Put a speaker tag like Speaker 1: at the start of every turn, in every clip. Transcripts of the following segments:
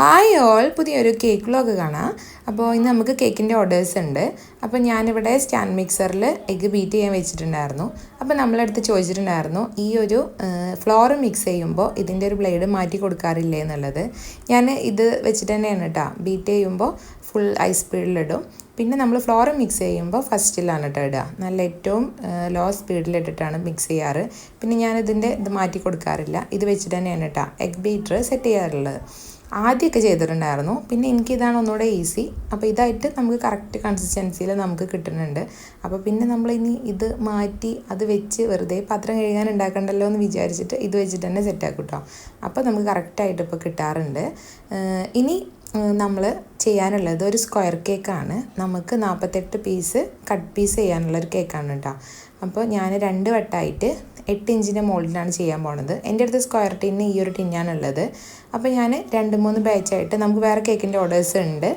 Speaker 1: Hi all പുതിയൊരു cake vlog കാണാം. അപ്പോൾ ഇന്ന് നമുക്ക് കേക്കിന്റെ ഓർഡേഴ്സ് ഉണ്ട്. അപ്പോൾ ഞാനിവിടെ സ്റ്റാൻഡ് മിക്സറിൽ എഗ്ഗ് ബീറ്റ് ചെയ്യാൻ വെച്ചിട്ടുണ്ടായിരുന്നു. അപ്പോൾ നമ്മളടുത്ത് ചോദിച്ചിട്ടുണ്ടായിരുന്നു ഈ ഒരു ഫ്ലോർ മിക്സ് ചെയ്യുമ്പോൾ ഇതിന്റെ ഒരു ബ്ലേഡ് മാറ്റി കൊടുക്കാറില്ലേ എന്നുള്ളത്. ഞാൻ ഇത് വെച്ചിട്ട് തന്നെയാണ് കേട്ടോ ബീറ്റ് ചെയ്യുമ്പോൾ ഫുൾ ഐ സ്പീഡിലിടും പിന്നെ നമ്മൾ ഫ്ലോർ മിക്സ് ചെയ്യുമ്പോൾ ഫസ്റ്റിലാണ് കേട്ടോ ഇടുക നല്ല ഏറ്റവും ലോ സ്പീഡിലിട്ടിട്ടാണ് മിക്സ് ചെയ്യാറ്. പിന്നെ ഞാനിതിന്റെ ഇത് മാറ്റി കൊടുക്കാറില്ല. ഇത് വെച്ചിട്ട് തന്നെയാണ് കേട്ടോ എഗ് ബീറ്റർ സെറ്റ് ചെയ്യാറുള്ളത്. ആദ്യമൊക്കെ ചെയ്തിട്ടുണ്ടായിരുന്നു. പിന്നെ എനിക്കിതാണ് ഒന്നുകൂടെ ഈസി അപ്പോൾ ഇതായിട്ട് നമുക്ക് കറക്റ്റ് കൺസിസ്റ്റൻസിയിൽ നമുക്ക് കിട്ടുന്നുണ്ട്. അപ്പോൾ പിന്നെ നമ്മൾ ഇനി ഇത് മാറ്റി അത് വെച്ച് വെറുതെ പാത്രം കഴുകാൻ ഉണ്ടാക്കണ്ടല്ലോ എന്ന് വിചാരിച്ചിട്ട് ഇത് വെച്ചിട്ട് തന്നെ സെറ്റാക്കും കേട്ടോ അപ്പോൾ നമുക്ക് കറക്റ്റായിട്ട് ഇപ്പോൾ കിട്ടാറുണ്ട്. ഇനി നമ്മൾ ചെയ്യാനുള്ളത് ഒരു സ്ക്വയർ കേക്കാണ് നമുക്ക് നാൽപ്പത്തെട്ട് പീസ് കട്ട് പീസ് ചെയ്യാനുള്ള ഒരു കേക്കാണ് കേട്ടോ അപ്പോൾ ഞാൻ രണ്ട് വട്ടമായിട്ട് എട്ട് ഇഞ്ചിന്റെ മോൾഡിലാണ് ചെയ്യാൻ പോണത്. എന്റെ അടുത്ത് സ്ക്വയർ ടിന്ന് ഈ ഒരു ടിന്നാണ് ഉള്ളത് അപ്പോൾ ഞാൻ രണ്ട് മൂന്ന് ബാച്ചായിട്ട് നമുക്ക് വേറെ കേക്കിന്റെ ഓർഡേഴ്സ് ഉണ്ട്.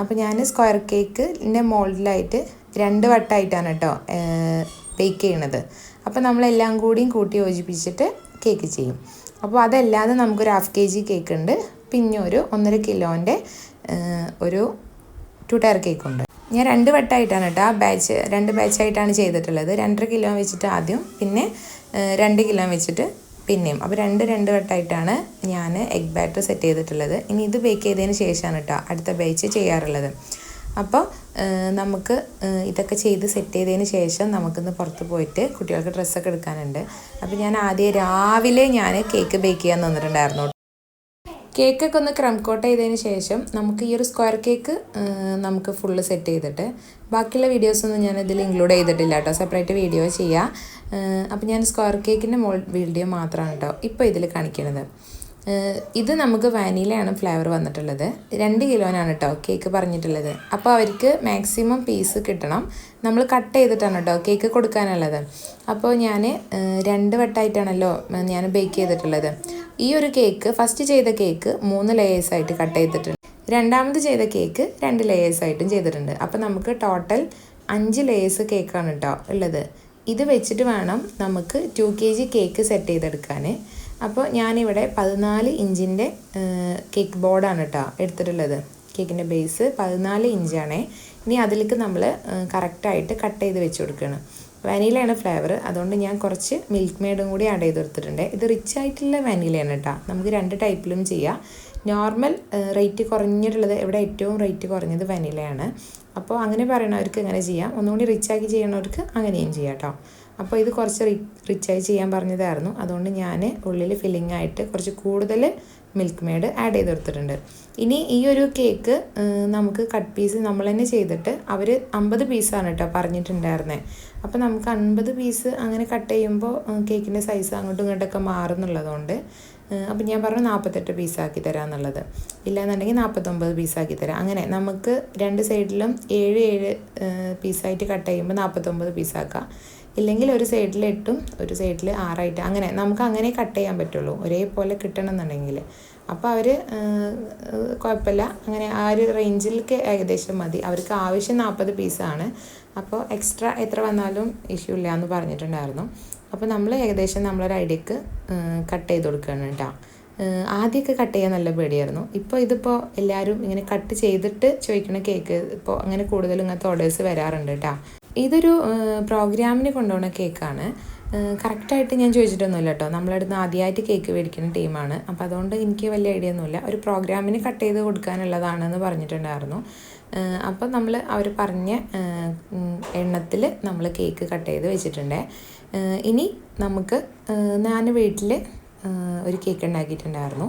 Speaker 1: അപ്പോൾ ഞാൻ സ്ക്വയർ കേക്കിന്റെ മോൾഡിലായിട്ട് രണ്ട് വട്ടമായിട്ടാണ് കേട്ടോ ബേക്ക് ചെയ്യണത്. അപ്പോൾ നമ്മളെല്ലാം കൂടിയും കൂട്ടി യോജിപ്പിച്ചിട്ട് കേക്ക് ചെയ്യും. അപ്പോൾ അതല്ലാതെ നമുക്കൊരു ഹാഫ് കെ ജി കേക്ക് ഉണ്ട്. പിന്നെ ഒരു ഒന്നര കിലോന്റെ ഒരു ടു ടയർ കേക്ക് ഉണ്ട്. ഞാൻ രണ്ട് വട്ടമായിട്ടാണ് കേട്ടോ ആ ബാച്ച് രണ്ട് ബാച്ചായിട്ടാണ് ചെയ്തിട്ടുള്ളത്. രണ്ടര കിലോ വെച്ചിട്ട് ആദ്യം പിന്നെ രണ്ട് കിലോ വെച്ചിട്ട് പിന്നെയും. അപ്പോൾ രണ്ട് രണ്ട് വട്ടമായിട്ടാണ് ഞാൻ എഗ് ബാറ്റർ സെറ്റ് ചെയ്തിട്ടുള്ളത്. ഇനി ഇത് ബേക്ക് ചെയ്തതിന് ശേഷമാണ് കേട്ടോ അടുത്ത ബാച്ച് ചെയ്യാറുള്ളത്. അപ്പോൾ നമുക്ക് ഇതൊക്കെ ചെയ്ത് സെറ്റ് ചെയ്തതിന് ശേഷം നമുക്കിന്ന് പുറത്ത് പോയിട്ട് കുട്ടികൾക്ക് ഡ്രസ്സൊക്കെ എടുക്കാനുണ്ട്. അപ്പോൾ ഞാൻ ആദ്യം രാവിലെ ഞാൻ കേക്ക് ബേക്ക് ചെയ്യാൻ തന്നിട്ടുണ്ടായിരുന്നു കേക്കൊക്കെ ഒന്ന് ക്രം കോട്ട് ചെയ്തതിന് ശേഷം നമുക്ക് ഈ ഒരു സ്ക്വയർ കേക്ക് നമുക്ക് ഫുള്ള് സെറ്റ് ചെയ്തിട്ട് ബാക്കിയുള്ള വീഡിയോസൊന്നും ഞാൻ ഇതിൽ ഇൻക്ലൂഡ് ചെയ്തിട്ടില്ല കേട്ടോ. സെപ്പറേറ്റ് വീഡിയോ ചെയ്യാം. അപ്പോൾ ഞാൻ സ്ക്വയർ കേക്കിന്റെ മോൾ വീഡിയോ മാത്രമാണ് കേട്ടോ. ഇപ്പോൾ ഇതിൽ കാണിക്കുന്നത് ഇത് നമുക്ക് വാനിലയാണ് ഫ്ലേവർ വന്നിട്ടുള്ളത്. രണ്ട് കിലോനാണ് കേട്ടോ കേക്ക് പറഞ്ഞിട്ടുള്ളത്. അപ്പോൾ അവർക്ക് മാക്സിമം പീസ് കിട്ടണം. നമ്മൾ കട്ട് ചെയ്തിട്ടാണ് കേട്ടോ കേക്ക് കൊടുക്കാനുള്ളത്. അപ്പോൾ ഞാൻ രണ്ട് വട്ടമായിട്ടാണല്ലോ ഞാൻ ബേക്ക് ചെയ്തിട്ടുള്ളത്. ഈ ഒരു കേക്ക് ഫസ്റ്റ് ചെയ്ത കേക്ക് മൂന്ന് ലെയേഴ്സായിട്ട് കട്ട് ചെയ്തിട്ടുണ്ട്. രണ്ടാമത് ചെയ്ത കേക്ക് രണ്ട് ലെയേഴ്സായിട്ടും ചെയ്തിട്ടുണ്ട്. അപ്പോൾ നമുക്ക് ടോട്ടൽ അഞ്ച് ലെയേഴ്സ് കേക്കാണ് കേട്ടോ ഉള്ളത്. ഇത് വെച്ചിട്ട് വേണം നമുക്ക് two K G cake set ചെയ്തെടുക്കാൻ അപ്പോൾ ഞാനിവിടെ പതിനാല് ഇഞ്ചിന്റെ കേക്ക് ബോർഡാണ് കേട്ടോ എടുത്തിട്ടുള്ളത്. കേക്കിന്റെ ബേസ് പതിനാല് ഇഞ്ചാണേ. ഇനി അതിലേക്ക് നമ്മൾ കറക്റ്റായിട്ട് കട്ട് ചെയ്ത് വെച്ച് കൊടുക്കുകയാണ് വാനിലയാണ് ഫ്ലേവർ അതുകൊണ്ട് ഞാൻ കുറച്ച് മിൽക്ക് മെയ്ഡും കൂടി ആഡ് ചെയ്ത് കൊടുത്തിട്ടുണ്ട്. ഇത് റിച്ച് ആയിട്ടുള്ള വാനിലയാണ് കേട്ടോ നമുക്ക് രണ്ട് ടൈപ്പിലും ചെയ്യാം. നോർമൽ റേറ്റ് കുറഞ്ഞിട്ടുള്ളത് ഇവിടെ ഏറ്റവും റേറ്റ് കുറഞ്ഞത് വാനിലയാണ് അപ്പോൾ അങ്ങനെ പറയണവർക്ക് ഇങ്ങനെ ചെയ്യാം. ഒന്നുകൂടി റിച്ചാക്കി ചെയ്യണവർക്ക് അങ്ങനെയും ചെയ്യാം കേട്ടോ അപ്പോൾ ഇത് കുറച്ച് റി റിച്ചായി ചെയ്യാൻ പറഞ്ഞതായിരുന്നു. അതുകൊണ്ട് ഞാൻ ഉള്ളിൽ ഫില്ലിംഗ് ആയിട്ട് കുറച്ച് കൂടുതൽ മിൽക്ക് മെയ്ഡ് ആഡ് ചെയ്ത് കൊടുത്തിട്ടുണ്ട്. ഇനി ഈ ഒരു കേക്ക് നമുക്ക് കട്ട് പീസ് നമ്മൾ തന്നെ ചെയ്തിട്ട് അവർ അമ്പത് പീസാണ് കേട്ടോ പറഞ്ഞിട്ടുണ്ടായിരുന്നത് അപ്പോൾ നമുക്ക് അൻപത് പീസ് അങ്ങനെ കട്ട് ചെയ്യുമ്പോൾ കേക്കിന്റെ സൈസ് അങ്ങോട്ടും ഇങ്ങോട്ടൊക്കെ മാറുന്നുള്ളതുകൊണ്ട് അപ്പോൾ ഞാൻ പറഞ്ഞു നാൽപ്പത്തെട്ട് പീസാക്കി തരാമെന്നുള്ളത് ഇല്ലാന്നുണ്ടെങ്കിൽ നാൽപ്പത്തൊമ്പത് പീസാക്കി തരാം. അങ്ങനെ നമുക്ക് രണ്ട് സൈഡിലും ഏഴ് ഏഴ് പീസായിട്ട് കട്ട് ചെയ്യുമ്പോൾ നാൽപ്പത്തൊമ്പത് പീസാക്കാം ഇല്ലെങ്കിൽ ഒരു സൈഡിൽ എട്ടും ഒരു സൈഡിൽ ആറായിട്ട്. അങ്ങനെ നമുക്ക് അങ്ങനെ കട്ട് ചെയ്യാൻ പറ്റുള്ളൂ. ഒരേപോലെ കിട്ടണം എന്നുണ്ടെങ്കിൽ അപ്പോൾ അവർ കുഴപ്പമില്ല. അങ്ങനെ ആ ഒരു റേഞ്ചിലേക്ക് ഏകദേശം മതി. അവർക്ക് ആവശ്യം നാൽപ്പത് പീസാണ് അപ്പോൾ എക്സ്ട്രാ എത്ര വന്നാലും ഇഷ്യൂ ഇല്ല എന്ന് പറഞ്ഞിട്ടുണ്ടായിരുന്നു. അപ്പോൾ നമ്മൾ ഏകദേശം നമ്മളൊരു ഐഡിയക്ക് കട്ട് ചെയ്ത് കൊടുക്കുകയാണ് കേട്ടോ. ആദ്യമൊക്കെ കട്ട് ചെയ്യാൻ നല്ല പേടിയായിരുന്നു. ഇപ്പോൾ ഇതിപ്പോൾ എല്ലാവരും ഇങ്ങനെ കട്ട് ചെയ്തിട്ട് ചോദിക്കുന്ന കേക്ക് ഇപ്പോൾ അങ്ങനെ കൂടുതലും ഇങ്ങനത്തെ ഓർഡേഴ്സ് വരാറുണ്ട് കേട്ടോ. ഇതൊരു പ്രോഗ്രാമിന് കൊണ്ടുപോകുന്ന കേക്കാണ്. കറക്റ്റായിട്ട് ഞാൻ ചോദിച്ചിട്ടൊന്നുമില്ല കേട്ടോ. നമ്മളടുത്ത് ആദ്യമായിട്ട് കേക്ക് മേടിക്കുന്ന ടീമാണ്. അപ്പോൾ അതുകൊണ്ട് എനിക്ക് വലിയ ഐഡിയ ഒന്നുമില്ല. ഒരു പ്രോഗ്രാമിന് കട്ട് ചെയ്ത് കൊടുക്കാനുള്ളതാണെന്ന് പറഞ്ഞിട്ടുണ്ടായിരുന്നു. അപ്പോൾ നമ്മൾ അവർ പറഞ്ഞ എണ്ണത്തിൽ നമ്മൾ കേക്ക് കട്ട് ചെയ്ത് വെച്ചിട്ടുണ്ട്. ഇനി നമുക്ക് ഞാൻ വീട്ടിൽ ഒരു കേക്ക് ഉണ്ടാക്കിയിട്ടുണ്ടായിരുന്നു.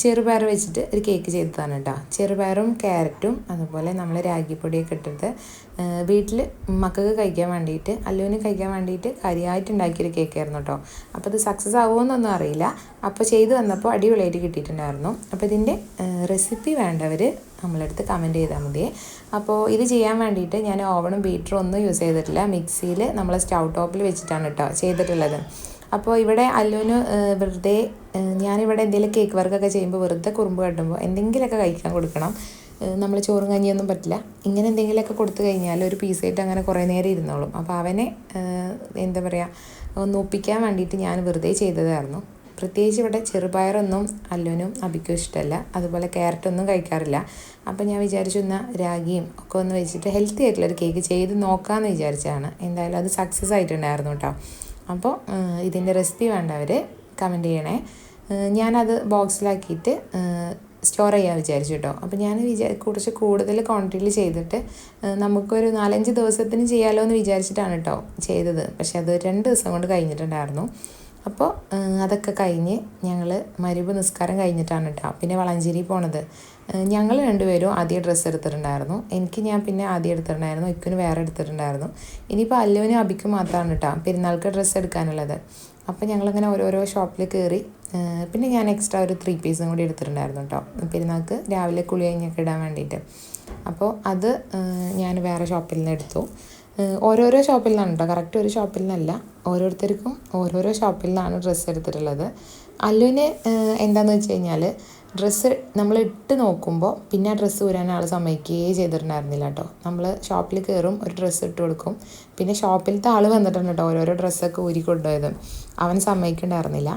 Speaker 1: ചെറുപയർ വെച്ചിട്ട് ഒരു കേക്ക് ചെയ്തതാണ് കേട്ടോ. ചെറുപയറും ക്യാരറ്റും അതുപോലെ നമ്മൾ രാഗിപ്പൊടിയൊക്കെ ഇട്ടിട്ട് വീട്ടിൽ മക്കൾക്ക് കഴിക്കാൻ വേണ്ടിയിട്ട് അല്ലുവിന് കഴിക്കാൻ വേണ്ടിയിട്ട് കരിയായിട്ട് ഉണ്ടാക്കിയൊരു കേക്കായിരുന്നു കേട്ടോ. അപ്പോൾ ഇത് സക്സസ് ആവുമെന്നൊന്നും അറിയില്ല. അപ്പോൾ ചെയ്തു വന്നപ്പോൾ അടിപൊളിയായിട്ട് കിട്ടിയിട്ടുണ്ടായിരുന്നു. അപ്പോൾ ഇതിന്റെ റെസിപ്പി വേണ്ടവർ നമ്മളെടുത്ത് കമന്റ് ചെയ്താൽ മതി. അപ്പോൾ ഇത് ചെയ്യാൻ വേണ്ടിയിട്ട് ഞാൻ ഓവണും ബീറ്ററും ഒന്നും യൂസ് ചെയ്തിട്ടില്ല. മിക്സിയിൽ നമ്മൾ സ്റ്റൗ ടോപ്പിൽ വെച്ചിട്ടാണ് കേട്ടോ ചെയ്തിട്ടുള്ളത്. അപ്പോൾ ഇവിടെ അല്ലുവിന് വെറുതെ ഞാനിവിടെ എന്തെങ്കിലും കേക്ക് വർക്കൊക്കെ ചെയ്യുമ്പോൾ വെറുതെ കുറുമ്പ് കട്ടുമ്പോൾ എന്തെങ്കിലുമൊക്കെ കഴിക്കാൻ കൊടുക്കണം. നമ്മൾ ചോറും കഞ്ഞിയൊന്നും പറ്റില്ല. ഇങ്ങനെ എന്തെങ്കിലുമൊക്കെ കൊടുത്തു കഴിഞ്ഞാൽ ഒരു പീസായിട്ട് അങ്ങനെ കുറേ നേരം ഇരുന്നോളും. അപ്പോൾ അവനെ എന്താ പറയുക ഒന്ന് ഒപ്പിക്കാൻ വേണ്ടിയിട്ട് ഞാൻ വെറുതെ ചെയ്തതായിരുന്നു. പ്രത്യേകിച്ച് ഇവിടെ ചെറുപയറൊന്നും അല്ലുവിനും അബിക്കും ഇഷ്ടമല്ല അതുപോലെ ക്യാരറ്റൊന്നും കഴിക്കാറില്ല. അപ്പോൾ ഞാൻ വിചാരിച്ചു എന്നാൽ രാഗിയും ഒക്കെ ഒന്ന് വെച്ചിട്ട് ഹെൽത്തി ആയിട്ടുള്ളൊരു കേക്ക് ചെയ്ത് നോക്കാമെന്ന് വിചാരിച്ചതാണ്. എന്തായാലും അത് സക്സസ് ആയിട്ടുണ്ടായിരുന്നു കേട്ടോ അപ്പോൾ ഇതിന്റെ റെസിപ്പി വേണ്ടവർ കമന്റ് ചെയ്യണേ. ഞാനത് ബോക്സിലാക്കിയിട്ട് സ്റ്റോർ ചെയ്യാൻ വിചാരിച്ചു കേട്ടോ അപ്പോൾ ഞാൻ വിചാ കുറച്ച് കൂടുതൽ ക്വാണ്ടിറ്റിയിൽ ചെയ്തിട്ട് നമുക്കൊരു നാലഞ്ച് ദിവസത്തിന് ചെയ്യാമല്ലോ എന്ന് വിചാരിച്ചിട്ടാണ് കേട്ടോ ചെയ്തത്. പക്ഷേ അത് രണ്ട് ദിവസം കൊണ്ട് കഴിഞ്ഞിട്ടുണ്ടായിരുന്നു. അപ്പോൾ അതൊക്കെ കഴിഞ്ഞ് ഞങ്ങൾ മരുവ് നിസ്കാരം കഴിഞ്ഞിട്ടാണ് കേട്ടോ പിന്നെ വളഞ്ചേരി പോണത്. ഞങ്ങൾ രണ്ടുപേരും ആദ്യം ഡ്രസ്സ് എടുത്തിട്ടുണ്ടായിരുന്നു. എനിക്ക് ഞാൻ പിന്നെ ആദ്യം എടുത്തിട്ടുണ്ടായിരുന്നു. ഇക്കുന് വേറെ എടുത്തിട്ടുണ്ടായിരുന്നു. ഇനിയിപ്പോൾ അല്ലുവിനും അബിക്കും മാത്രമാണ് കേട്ടോ പെരുന്നാൾക്ക് ഡ്രസ്സ് എടുക്കാനുള്ളത്. അപ്പോൾ ഞങ്ങളിങ്ങനെ ഓരോരോ ഷോപ്പിൽ കയറി പിന്നെ ഞാൻ എക്സ്ട്രാ ഒരു ത്രീ പീസും കൂടി എടുത്തിട്ടുണ്ടായിരുന്നു കേട്ടോ പെരുന്നാൾക്ക് രാവിലെ കുളി കഴിഞ്ഞൊക്കെ ഇടാൻ വേണ്ടിയിട്ട് അപ്പോൾ അത് ഞാൻ വേറെ ഷോപ്പിൽ നിന്ന് എടുത്തു. ഓരോരോ ഷോപ്പിൽ നിന്നാണ് കേട്ടോ കറക്റ്റ് ഒരു ഷോപ്പിൽ നിന്നല്ല. ഓരോരുത്തർക്കും ഓരോരോ ഷോപ്പിൽ നിന്നാണ് ഡ്രസ്സ് എടുത്തിട്ടുള്ളത്. അല്ലുവിന് എന്താണെന്ന് വെച്ച് കഴിഞ്ഞാൽ ഡ്രസ്സ് നമ്മൾ ഇട്ട് നോക്കുമ്പോൾ പിന്നെ ആ ഡ്രസ്സ് ഊരാൻ ആൾ സമ്മതിക്കുകയേ ചെയ്തിട്ടുണ്ടായിരുന്നില്ല കേട്ടോ നമ്മൾ ഷോപ്പിൽ കയറും ഒരു ഡ്രസ്സ് ഇട്ട് കൊടുക്കും. പിന്നെ ഷോപ്പിലത്തെ ആൾ വന്നിട്ടുണ്ട് കേട്ടോ ഓരോരോ ഡ്രസ്സൊക്കെ ഊരി കൊണ്ടുപോയത്. അവൻ സമ്മതിക്കണ്ടായിരുന്നില്ല.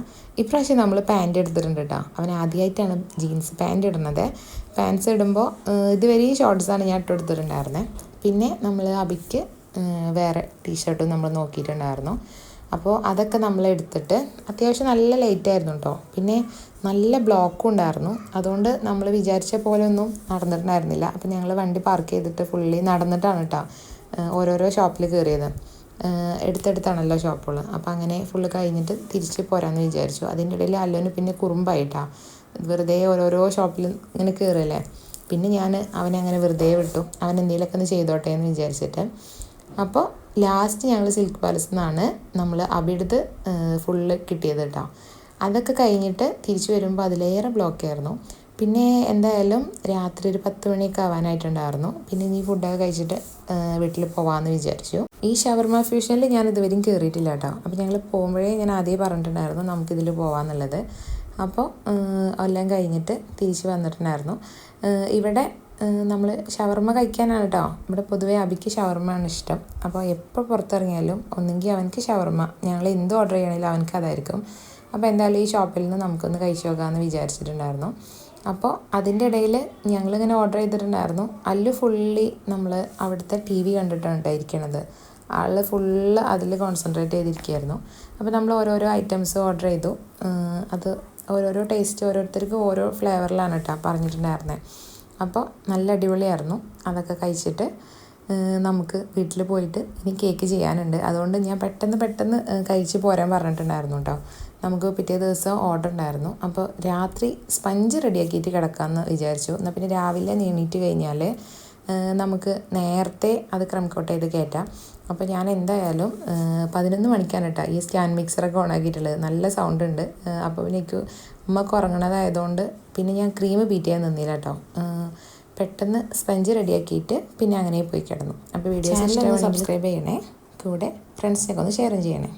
Speaker 1: ഇപ്രാവശ്യം നമ്മൾ പാന്റ് എടുത്തിട്ടുണ്ട് കേട്ടോ അവൻ ആദ്യമായിട്ടാണ് ജീൻസ് പാന്റ് ഇടുന്നത്. പാൻസ് ഇടുമ്പോൾ ഇതുവരെയും ഷോർട്ട്സാണ് ഞാൻ ഇട്ട് കൊടുത്തിട്ടുണ്ടായിരുന്നത് പിന്നെ നമ്മൾ അബിക്ക് വേറെ ടീഷർട്ടും നമ്മൾ നോക്കിയിട്ടുണ്ടായിരുന്നു. അപ്പോൾ അതൊക്കെ നമ്മൾ എടുത്തിട്ട് അത്യാവശ്യം നല്ല ലേറ്റ് ആയിരുന്നു കേട്ടോ പിന്നെ നല്ല ബ്ലോക്കും ഉണ്ടായിരുന്നു. അതുകൊണ്ട് നമ്മൾ വിചാരിച്ച പോലെ ഒന്നും നടന്നിട്ടുണ്ടായിരുന്നില്ല. അപ്പോൾ ഞങ്ങൾ വണ്ടി പാർക്ക് ചെയ്തിട്ട് ഫുള്ളി നടന്നിട്ടാണ് കേട്ടോ ഓരോരോ ഷോപ്പിൽ കയറിയത് എടുത്തെടുത്താണല്ലോ ഷോപ്പുകൾ അപ്പോൾ അങ്ങനെ ഫുള്ള് കഴിഞ്ഞിട്ട് തിരിച്ച് പോരാമെന്ന് വിചാരിച്ചു. അതിന്റെ ഇടയിൽ അല്ലോന് പിന്നെ കുറുമ്പായിട്ടാ വെറുതെ ഓരോരോ ഷോപ്പിൽ ഇങ്ങനെ കയറിയല്ലേ പിന്നെ ഞാൻ അവനെ അങ്ങനെ വെറുതെ വിട്ടു. അവൻ എന്തെങ്കിലുമൊക്കെ ഒന്ന് ചെയ്തോട്ടെ എന്ന് വിചാരിച്ചിട്ട്. അപ്പോൾ ലാസ്റ്റ് ഞങ്ങൾ സിൽക്ക് പാലസിൽ നിന്നാണ് നമ്മൾ അവിടുത്തെ ഫുള്ള് കിട്ടിയത് കേട്ടോ അതൊക്കെ കഴിഞ്ഞിട്ട് തിരിച്ചു വരുമ്പോൾ അതിലേറെ ബ്ലോക്ക് ആയിരുന്നു. പിന്നെ എന്തായാലും രാത്രി ഒരു പത്ത് മണിയൊക്കെ ആവാനായിട്ടുണ്ടായിരുന്നു. പിന്നെ നീ ഫുഡൊക്കെ കഴിച്ചിട്ട് വീട്ടിൽ പോകാമെന്ന് വിചാരിച്ചു. ഈ ഷവർമ ഫ്യൂഷനിൽ ഞാൻ ഇതുവരെയും കയറിയിട്ടില്ല കേട്ടോ അപ്പോൾ ഞങ്ങൾ പോകുമ്പോഴേ ഞാൻ ആദ്യം പറഞ്ഞിട്ടുണ്ടായിരുന്നു നമുക്കിതിൽ പോകാമെന്നുള്ളത് അപ്പോൾ എല്ലാം കഴിഞ്ഞിട്ട് തിരിച്ച് വന്നിട്ടുണ്ടായിരുന്നു. ഇവിടെ നമ്മൾ ഷവർമ കഴിക്കാനാണ് കേട്ടോ ഇവിടെ പൊതുവേ അബിക്ക് ഷവർമയാണ് ഇഷ്ടം. അപ്പോൾ എപ്പോൾ പുറത്തിറങ്ങിയാലും ഒന്നെങ്കിൽ അവനക്ക് ഷവർമ. ഞങ്ങൾ എന്ത് ഓർഡർ ചെയ്യണമെങ്കിലും അവനക്ക് അതായിരിക്കും. അപ്പോൾ എന്തായാലും ഈ ഷോപ്പിൽ നിന്ന് നമുക്കൊന്ന് കഴിച്ചു നോക്കാമെന്ന് വിചാരിച്ചിട്ടുണ്ടായിരുന്നു. അപ്പോൾ അതിന്റെ ഇടയിൽ ഞങ്ങളിങ്ങനെ ഓർഡർ ചെയ്തിട്ടുണ്ടായിരുന്നു. അല്ലു ഫുള്ളി നമ്മൾ അവിടുത്തെ ടി വി കണ്ടിട്ടാണ് കേട്ടോ ഇരിക്കണത്. ആൾ ഫുള്ള് അതിൽ കോൺസെൻട്രേറ്റ് ചെയ്തിരിക്കുകയായിരുന്നു. അപ്പോൾ നമ്മൾ ഓരോരോ ഐറ്റംസ് ഓർഡർ ചെയ്തു. അത് ഓരോരോ ടേസ്റ്റ് ഓരോരുത്തർക്ക് ഓരോ ഫ്ലേവറിലാണ് കേട്ടോ പറഞ്ഞിട്ടുണ്ടായിരുന്നത് അപ്പോൾ നല്ല അടിപൊളിയായിരുന്നു. അതൊക്കെ കഴിച്ചിട്ട് നമുക്ക് വീട്ടിൽ പോയിട്ട് ഇനി കേക്ക് ചെയ്യാനുണ്ട്. അതുകൊണ്ട് ഞാൻ പെട്ടെന്ന് പെട്ടെന്ന് കഴിച്ച് പോരാൻ പറഞ്ഞിട്ടുണ്ടായിരുന്നു കേട്ടോ. നമുക്ക് പിറ്റേ ദിവസം ഓർഡർ ഉണ്ടായിരുന്നു. അപ്പോൾ രാത്രി സ്പഞ്ച് റെഡിയാക്കിയിട്ട് കിടക്കാമെന്ന് വിചാരിച്ചു. എന്നാൽ പിന്നെ രാവിലെ നീണീറ്റ് കഴിഞ്ഞാൽ നമുക്ക് നേരത്തെ അത് ക്രം കോട്ട് ചെയ്ത് കയറ്റാം. അപ്പോൾ ഞാൻ എന്തായാലും പതിനൊന്ന് മണിക്കാണ് കേട്ടോ ഈ സ്കാൻ മിക്സറൊക്കെ ഓണാക്കിയിട്ടുള്ളത് നല്ല സൗണ്ട് ഉണ്ട്. അപ്പോൾ പിന്നെ എനിക്ക് ഉമ്മക്ക് ഉറങ്ങണതായതുകൊണ്ട് പിന്നെ ഞാൻ ക്രീം ബീറ്റ് ചെയ്യാൻ നിന്നില്ല കേട്ടോ പെട്ടെന്ന് സ്പഞ്ച് റെഡിയാക്കിയിട്ട് പിന്നെ അങ്ങനെ പോയി കിടന്നു. അപ്പോൾ വീഡിയോ സബ്സ്ക്രൈബ് ചെയ്യണേ. കൂടെ ഫ്രണ്ട്സിനൊക്കെ ഒന്ന് ഷെയറും ചെയ്യണേ.